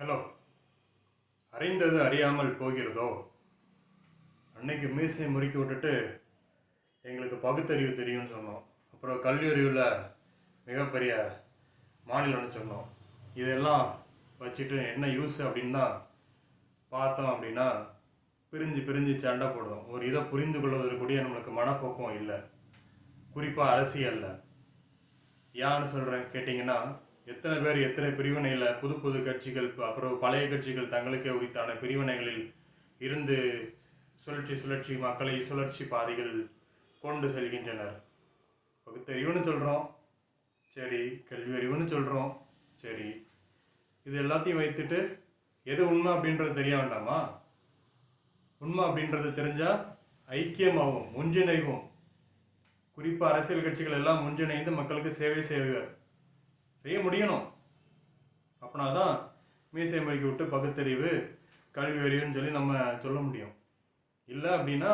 Hello அறிந்தது அறியாமல் போகிறதோ? அன்னைக்கு மீசை முறுக்கி விட்டுட்டு எங்களுக்கு பகுத்தறிவு தெரியும்னு சொன்னோம். அப்புறம் கல்வியறிவில் மிகப்பெரிய மாநிலம்னு சொன்னோம். இதெல்லாம் வச்சுட்டு என்ன யூஸ் அப்படின்னு தான் பார்த்தோம் அப்படின்னா பிரிஞ்சு பிரிஞ்சு சண்டை போடுவோம் ஒரு இதை புரிந்து கொள்வதற்கு கூடிய நம்மளுக்கு மனப்போக்கம் இல்லை. குறிப்பாக அரசியலில். ஏன்னு சொல்கிறேன் கேட்டிங்கன்னா எத்தனை பேர் எத்தனை பிரிவினையில் புது புது கட்சிகள் அப்புறம் பழைய கட்சிகள் தங்களுக்கே உரித்தான பிரிவினைகளில் இருந்து சுழற்சி சுழற்சி மக்களை சுழற்சி பாதைகள் கொண்டு செல்கின்றனர். பகுத்தறிவுன்னு சொல்கிறோம் சரி கல்வி அறிவுன்னு சொல்கிறோம் சரி இது எல்லாத்தையும் வைத்துட்டு எது உண்மை அப்படின்றது தெரிய வேண்டாமா? உண்மை அப்படின்றது தெரிஞ்சால் ஐக்கியமாகும் ஒன்றிணைவும். குறிப்பாக அரசியல் கட்சிகள் எல்லாம் ஒன்றிணைந்து மக்களுக்கு சேவை செய்வார். செய்ய முடியணும். அப்படின்னா தான் மீசை முறுக்கி விட்டு பகுத்தறிவு கல்வி அறிவுன்னு சொல்லி நம்ம சொல்ல முடியும். இல்லை அப்படின்னா